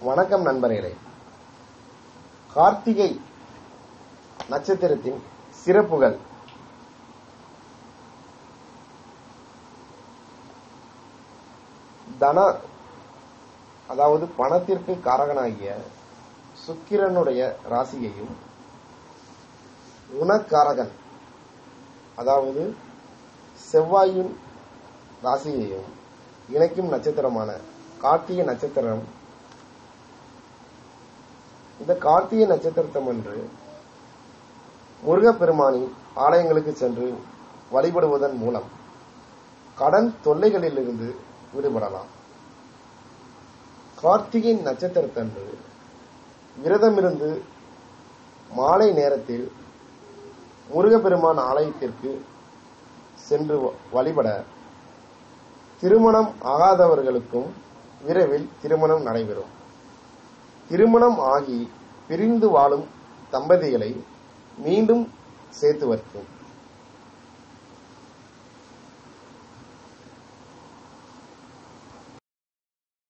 வணக்கம் நண்பர்களே. கார்த்திகை நட்சத்திரத்தின் சிறப்புகள். தன அதாவது பணத்திற்கு காரகனாகிய சுக்கிரனுடைய ராசியையும் குணக்காரகன் அதாவது செவ்வாயின் ராசியையும் இணைக்கும் நட்சத்திரமான கார்த்திகை நட்சத்திரம் இந்த கார்த்திகை நட்சத்திரத்தம் என்று முருகப்பெருமானின் ஆலயங்களுக்கு சென்று வழிபடுவதன் மூலம் கடன் தொல்லைகளிலிருந்து விடுபடலாம். கார்த்திகை நட்சத்திரத்தன்று விரதமிருந்து மாலை நேரத்தில் முருகப்பெருமான் ஆலயத்திற்கு சென்று வழிபட திருமணம் ஆகாதவர்களுக்கும் விரைவில் திருமணம் நடைபெறும். திருமணம் ஆகி பிரிந்து வாழும் தம்பதிகளை மீண்டும் சேர்த்து வைக்கும்